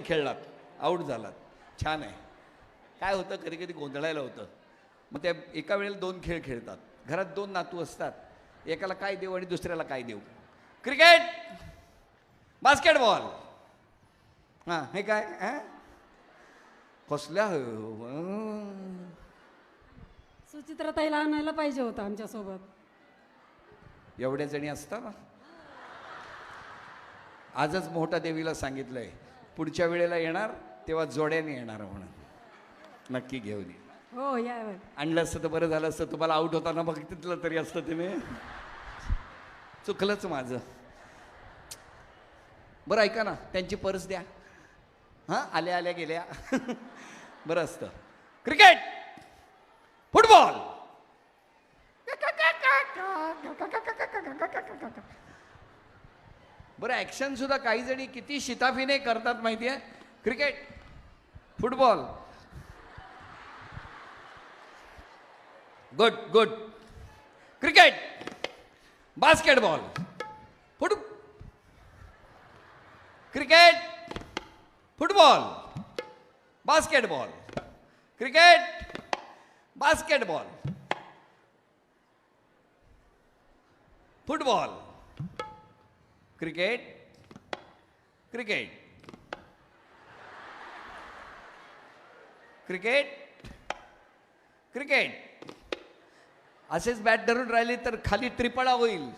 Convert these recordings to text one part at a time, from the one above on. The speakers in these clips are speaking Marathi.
खेळलात. आऊट झालात. छान आहे. काय होतं? कधी कधी गोंधळायला होतं. मग त्या एका वेळेला दोन खेळ खेळतात. घरात दोन नातू असतात. एकाला काय देऊ आणि दुसऱ्याला काय देऊ? क्रिकेट बास्केटबॉल हां हे काय? हां? कसल्या अं. सुचित्राताईला आणायला पाहिजे होतं आमच्यासोबत. एवढ्या जणी असता ना? आजच मोठा देवीला सांगितलंय. पुढच्या वेळेला येणार तेव्हा जोड्याने येणार म्हणून. नक्की घेऊन ये. हो या आणलं असतं तर बरं झालं असतं तुम्हाला आऊट होताना बघितलं तरी असतं तुम्ही चुकलंच माझं. बरं ऐका ना त्यांची पर्स द्या. हां आल्या आल्या गेल्या. बरं असतं. क्रिकेट! फुटबॉल बरं ॲक्शन सुद्धा काही जणी किती शिताफीने करतात माहिती आहे cricket football good good cricket basketball foot cricket football basketball cricket basketball football cricket cricket. Cricket cricket. असेच बॅट धरून राहिले तर खाली त्रिपळा होईल.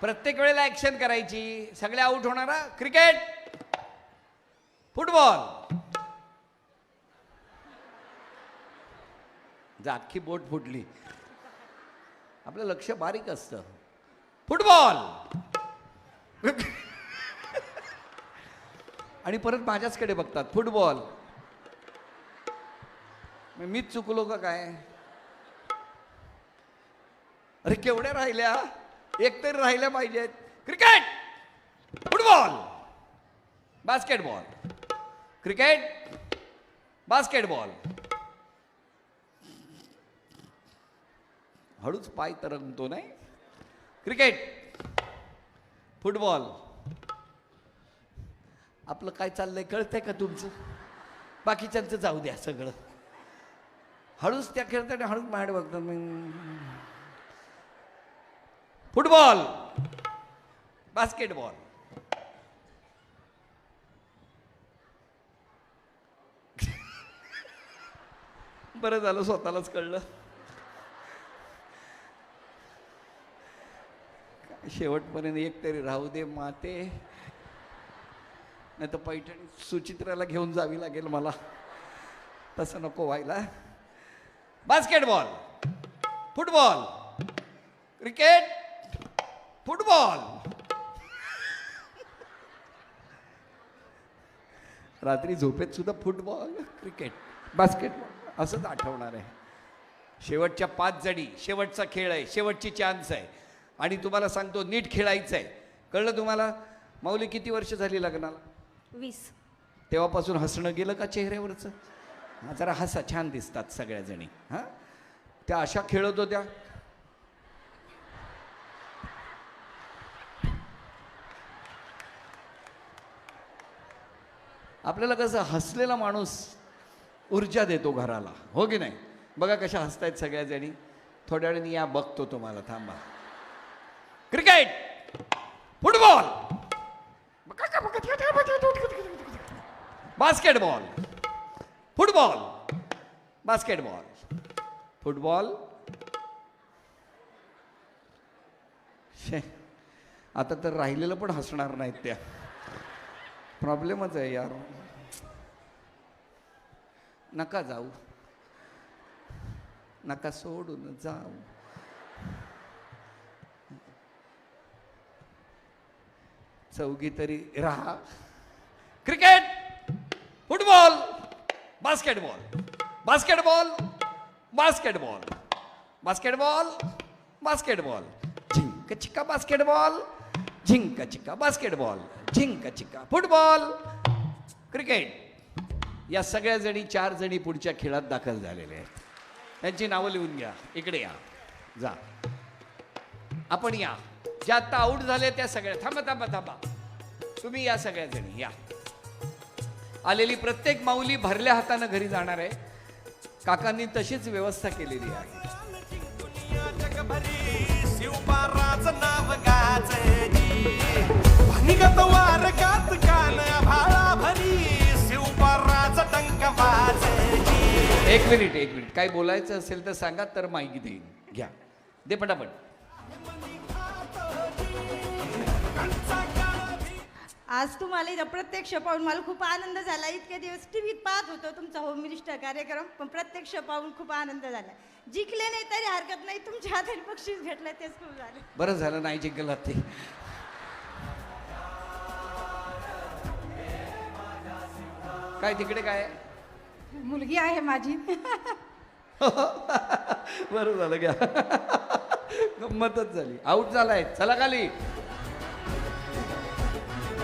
प्रत्येक वेळेला ॲक्शन करायची. सगळे आऊट होणारा क्रिकेट फुटबॉल अख्खी बोट फुटली. आपलं लक्ष बारीक असतं. फुटबॉल आणि परत माझ्याचकडे बघतात फुटबॉल मीच चुकलो का काय? अरे केवढ्या राहिल्या? एक तरी राहिल्या पाहिजेत. Cricket! Football basketball. Cricket! Basketball. हळूच पाय तरंगतो नाही? क्रिकेट! फुटबॉल. आपलं काय चाललंय कळतंय का तुमचं? बाकीच्यांचं जाऊ द्या सगळं. हळूच त्या खेळतात आणि हळूच बाहेर बघतात मग फुटबॉल. बास्केटबॉल. बरं झालं स्वतःलाच कळलं. शेवटपर्यंत एक तरी राहू दे माते. नाही तर पैठणी सुचित्राला घेऊन जावी लागेल मला. तसं नको व्हायला. बास्केटबॉल. फुटबॉल. क्रिकेट. फुटबॉल. रात्री झोपेत सुद्धा फुटबॉल क्रिकेट बास्केटबॉल असंच आठवणार आहे. शेवटच्या पाच जणी शेवटचा खेळ आहे शेवटची चान्स आहे. आणि तुम्हाला सांगतो नीट खेळायचं आहे कळलं तुम्हाला? माऊली किती वर्ष झाली लग्नाला? वीस. तेव्हापासून हसणं गेलं का चेहऱ्यावरचं? हा, जरा हसा छान दिसतात सगळ्या जणी हां? त्या अशा खेळत होत्या. आपल्याला कसं हसलेला माणूस ऊर्जा देतो घराला. हो की नाही? बघा कशा हसतायत सगळ्या जणी थोड्या वेळाने या बघतो तुम्हाला थांबा. Cricket football. Basketball football basketball football. शे आता तर राहिलेलं पण हसणार नाहीत त्या. प्रॉब्लेमच आहे यार. नका जाऊ. नका सोडून जाऊ. चौघी तरी राहा. Cricket football basketball. Basketball basketball. Basketball basketball. Zinc चिक्का बास्केटबॉल झिंक चिक्का बास्केटबॉल झिंक चिक्का फुटबॉल. क्रिकेट. या सगळ्या जणी चार जणी पुढच्या खेळात दाखल झालेले आहेत. त्यांची नावं लिहून घ्या. इकडे या. जा. आपण या. ज्या आता आऊट झाल्या त्या सगळ्या. थांबा थांबा थांबा. तुम्ही या सगळ्या जणी या. आलेली प्रत्येक माऊली भरल्या हातानं घरी जाणार आहे. काकांनी तशीच व्यवस्था केलेली आहे. एक मिनिट एक मिनिट. काय बोलायचं असेल तर सांगा तर माहिती देईन. घ्या. दे पटापट. आज तुम्हाला इथं प्रत्यक्ष पाहून मला खूप आनंद झाला. इतके दिवस टीव्हीत पाहत होतो तुमचा होम मिनिस्टर कार्यक्रम पण प्रत्यक्ष पाहून खूप आनंद झाला. जिंकले नाही तरी हरकत नाही तुमच्या हाताने बक्षीस भेटलं तेच खूप झालं. बरं झालं नाही जिंकलं ते. काय तिकडे काय? आहे? मुलगी आहे माझी. बरं झालं घ्या गंमतच झाली. आऊट झालाय. चला खाली.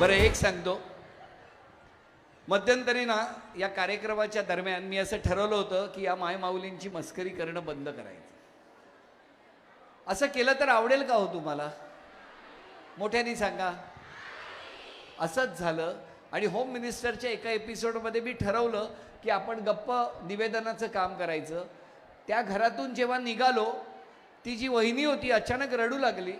बरं एक सांगतो. मध्यंतरी ना या कार्यक्रमाच्या दरम्यान मी असं ठरवलं होतं की या मायमाऊलींची मस्करी करणं बंद करायचं. असं केलं तर आवडेल का हो तुम्हाला? मोठ्याने सांगा. असंच झालं आणि होम मिनिस्टरच्या एका एपिसोडमध्ये मी ठरवलं की आपण गप्प निवेदनाचं काम करायचं. त्या घरातून जेव्हा निघालो ती जी वहिनी होती अचानक रडू लागली.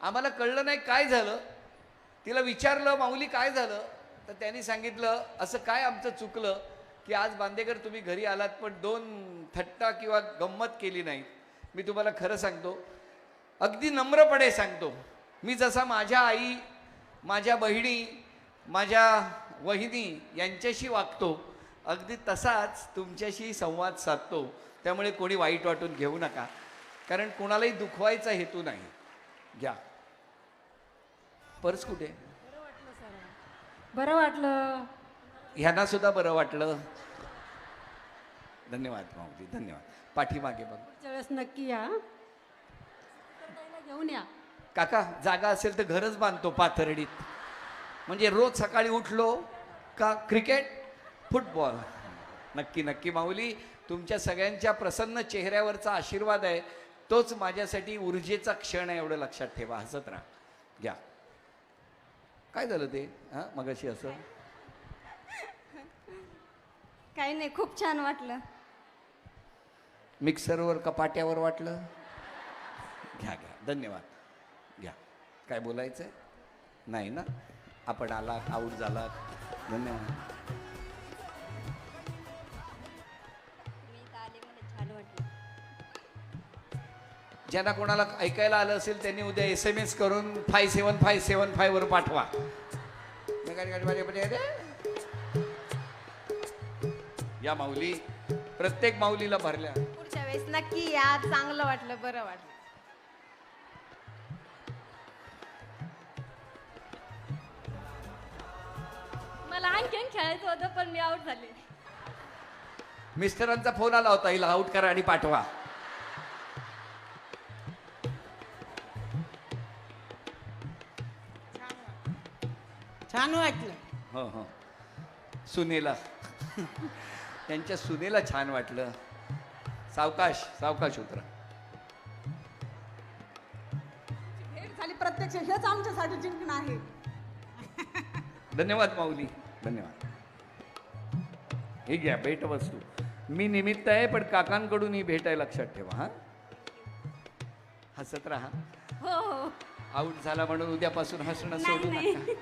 आम्हाला कळलं नाही काय झालं. तिला विचारलं माऊली काय झालं? तर त्यांनी सांगितलं असं काय आमचं चुकलं की आज बांदेकर तुम्ही घरी आलात पण दोन थट्टा किंवा गंमत केली नाही मी तुम्हाला खरं सांगतो. अगदी नम्रपणे सांगतो. मी जसा माझ्या आई माझ्या बहिणी माझ्या वहिनी यांच्याशी वागतो अगदी तसाच तुमच्याशी संवाद साधतो. त्यामुळे कोणी वाईट वाटून घेऊ नका. कारण कोणालाही दुखवायचा हेतू नाही. घ्या. पर्स कुठे? बरं वाटलं ह्यांना सुद्धा बरं वाटलं. धन्यवाद माऊली धन्यवाद. पाठीमागे बघ. पुढच्या वेळेस नक्की या. घेऊन या. काका जागा असेल तर घरच बांधतो पाथर्डीत. म्हणजे रोज सकाळी उठलो का क्रिकेट फुटबॉल. नक्की नक्की माऊली तुमच्या सगळ्यांच्या प्रसन्न चेहऱ्यावरचा आशीर्वाद आहे. तोच माझ्यासाठी ऊर्जेचा क्षण आहे एवढं लक्षात ठेवा. हसत राहा. घ्या. काय झालं ते? हां मगाशी असं? काही नाही खूप छान वाटलं. मिक्सरवर का पाट्यावर वाटलं? घ्या घ्या. धन्यवाद. घ्या. काय बोलायचं आहे नाही ना? आपण आलात आऊट झालात. धन्यवाद. ज्यांना कोणाला ऐकायला आलं असेल त्यांनी उद्या एस एम एस करून five seven five seven five वर पाठवा. या माऊली प्रत्येक माऊलीला भरल्या. पुढच्या वेळेस नक्की या चांगलं वाटलं बरं वाटलं. मला आणखीन खेळायचं होतं पण मी आउट झाले. मिस्टरांचा फोन आला होता हिला आउट करा आणि पाठवा. छान वाटलं हो हो. सुनेला. त्यांच्या सुनेला छान वाटलं. सावकाश सावकाश उतरा. भेट झाली प्रत्यक्ष हेच आमच्यासाठी जिंकणं आहे. धन्यवाद माऊली. धन्यवाद. हे घ्या भेट वस्तू. मी निमित्त आहे पण काकांकडून ही भेट आहे लक्षात ठेवा हा. हसत राहा. हो हो. आऊट झाला म्हणून उद्यापासून हसणं सोडू नाही. नका.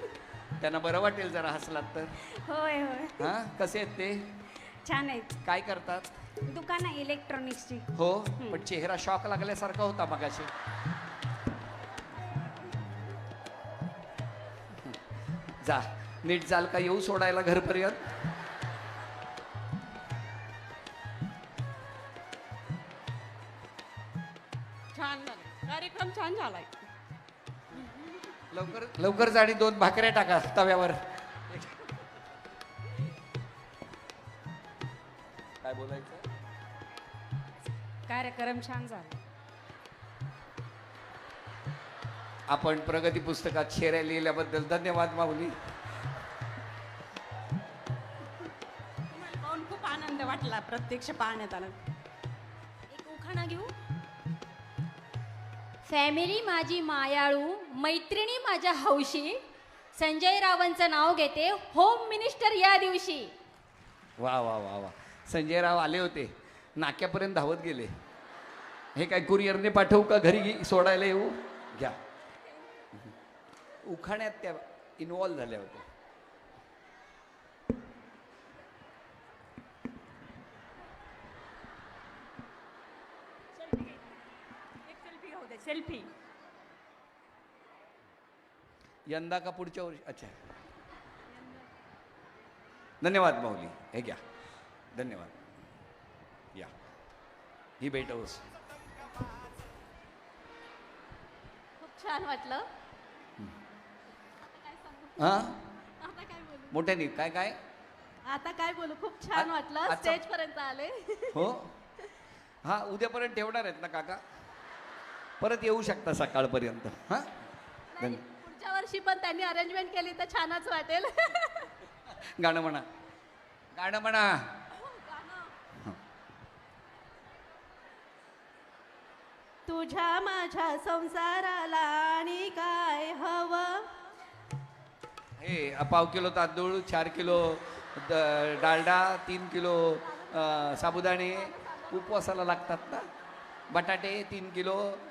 त्यांना बरं वाटेल जरा हसलात तर. होय होय. हा? कसे आहेत ते? छान आहेत. काय करतात? दुकान आहे इलेक्ट्रॉनिक्सची. हो? पण चेहरा शॉक लागल्यासारखा होता मगाशी. जा नीट जाल का येऊ सोडायला घरपर्यंत? छान झालं. कार्यक्रम छान झालाय. लवकर लवकर जा आणि दोन भाकऱ्या टाका तव्यावर. काय बोलायचं? कार्यक्रम छान झाला. आपण प्रगती पुस्तकात शेऱ्या लिहिल्याबद्दल धन्यवाद माऊली. तुम्हाला पाहून खूप आनंद वाटला प्रत्यक्ष पाहण्यात आला. एक उखाणा घेऊ? फॅमिली माझी मायाळू मैत्रिणी माझ्या हौशी संजय रावांचं नाव घेते होम मिनिस्टर या दिवशी. वा वा वा वा. संजय राव आले होते. नाक्यापर्यंत धावत गेले. हे काय कुरिअरने पाठवू का? घरी घे- सोडायला येऊ? घ्या. उखाण्यात त्या इन्वॉल्व झाल्या होत्या. सेल्फी यंदा का पुढच्या वर्षी? अच्छा. धन्यवाद माऊली. हे घ्या. धन्यवाद. या. ही भेट हौस खूप छान वाटलं. हा? आता काय बोलू? मोठ्याने काय काय? आता काय बोलू? खूप छान वाटलं. स्टेज पर्यंत आले. हो? हा उद्यापर्यंत ठेवणार आहेत ना काका? परत येऊ शकता सकाळपर्यंत. हा? नाही, पुढच्या वर्षी पण त्यांनी अरेंजमेंट केली तर छानच वाटेल. गाणं म्हणा. गाणं म्हणा. तुझ्या माझ्या संसाराला आणि काय हवं? हे पाव किलो तांदूळ चार किलो द- डालडा तीन किलो अ, साबुदाणे उपवासाला लागतात ना? बटाटे तीन किलो